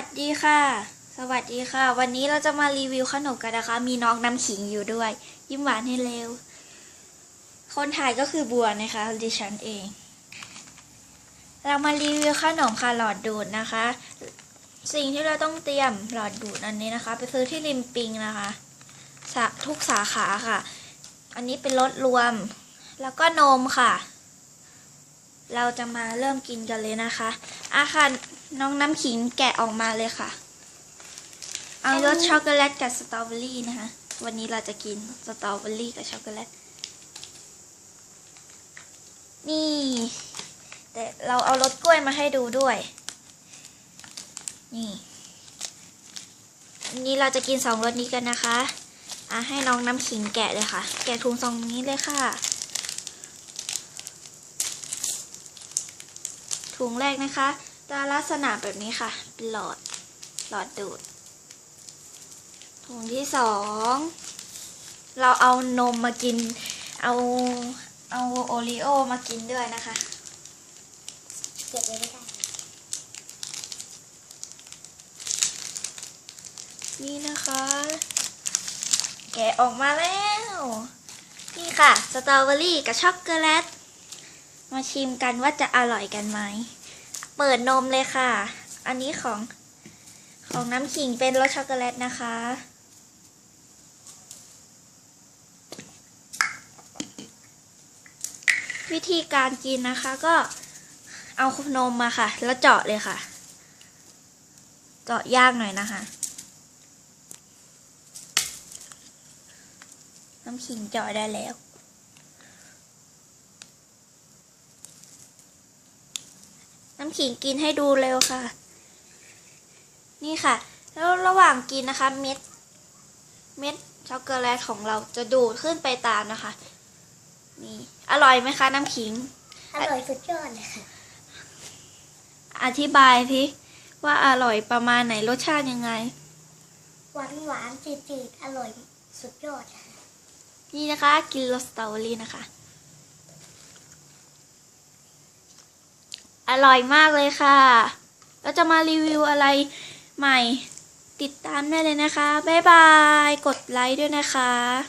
วัสดีค่ะ สวัสดีค่ะ วันนี้เราจะมารีวิวขนมกันนะคะ มีน้องน้ำขิงอยู่ด้วย ยิ้มหวานให้เร็ว คนถ่ายก็คือบัวนะคะดิฉันเอง เรามารีวิวขนมค่ะหลอดดูดนะคะ สิ่งที่เราต้องเตรียมหลอดดูดอันนี้นะคะ ไปซื้อที่ริมปิงนะคะสาทุกสาขาค่ะ อันนี้เป็นรสรวม แล้วก็นมค่ะ เราจะมาเริ่มกินกันเลยนะคะอาค่ะ น้องน้ำขิงแกะออกมาเลยค่ะ เอารสช็อกโกแลตกับสตรอเบอรี่นะคะ วันนี้เราจะกินสตรอเบอรี่กับช็อกโกแลต นี่ แต่เราเอารสกล้วยมาให้ดูด้วย นี่อันนี้เราจะกินสองรสนี้กันนะคะ อะให้น้องน้ำขิงแกะเลยค่ะ แกะถุงซองนี้เลยค่ะถุงแรกนะคะ จะลักษณะแบบนี้ค่ะ เป็นหลอด หลอดดูด ถุงที่สอง เราเอานมมากิน เอาเอาโอรีโอมากินด้วยนะคะ เก็บไว้ไม่ได้นี่นะคะ แกะออกมาแล้ว นี่ค่ะ สตรอเบอรี่กับช็อกโกแลต มาชิมกันว่าจะอร่อยกันไหม เปิดนมเลยค่ะ อันนี้ของของน้ำขิงเป็นรสช็อกโกแลตนะคะ วิธีการกินนะคะก็เอานมมาค่ะ แล้วเจาะเลยค่ะ เจาะยากหน่อยนะคะ น้ำขิงเจาะได้แล้ว น้ำขิงกินให้ดูเร็วค่ะ นี่ค่ะ แล้วระหว่างกินนะคะเม็ด เม็ดช็อกโกแลตของเราจะดูดขึ้นไปตามนะคะ นี่ อร่อยไหมคะ น้ำขิง อร่อยสุดยอดเลยค่ะ อธิบายสิว่าอร่อยประมาณไหนรสชาติยังไง หวานหวานๆจืดๆอร่อยสุดยอดค่ะนี่นะคะ กินรสสตรอเบอรี่นะคะ อร่อยมากเลยค่ะแล้วจะมารีวิวอะไรใหม่ ติดตามได้เลยนะคะ บ๊ายบาย กดไลค์ด้วยนะคะ